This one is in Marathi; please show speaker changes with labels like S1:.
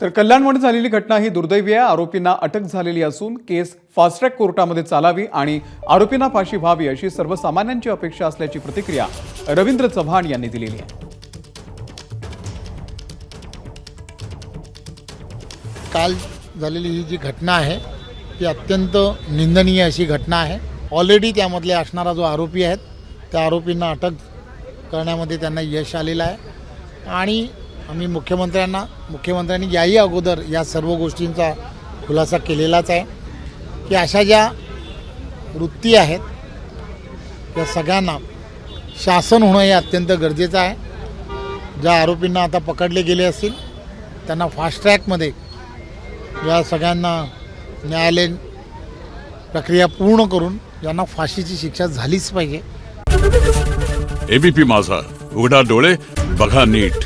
S1: तर कल्याणमध्ये झालेली घटना ही दुर्दैवी आहे. आरोपींना अटक झालेली असून केस फास्ट ट्रॅक कोर्टामध्ये चालावी आणि आरोपींना फाशी व्हावी अशी सर्वसामान्यांची अपेक्षा असल्याची प्रतिक्रिया रवींद्र चव्हाण यांनी दिलेली आहे.
S2: काल झालेली ही जी घटना आहे ती अत्यंत निंदनीय अशी घटना आहे. ऑलरेडी त्यामधले असणारा जो आरोपी आहेत त्या आरोपींना अटक करण्यामध्ये त्यांना यश आलेलं आहे. आणि आम्ही मुख्यमंत्र्यांना मुख्यमंत्र्यांनी याही अगोदर या सर्व गोष्टींचा खुलासा केलेलाच आहे की अशा ज्या वृत्ती आहेत त्या सगळ्यांना शासन होणं हे अत्यंत गरजेचं आहे. ज्या आरोपींना आता पकडले गेले असतील त्यांना फास्ट ट्रॅकमध्ये या सगळ्यांना न्यायालयीन प्रक्रिया पूर्ण करून यांना फाशीची शिक्षा झालीच पाहिजे.
S3: एबीपी माझा उघडा डोळे बघा नीट.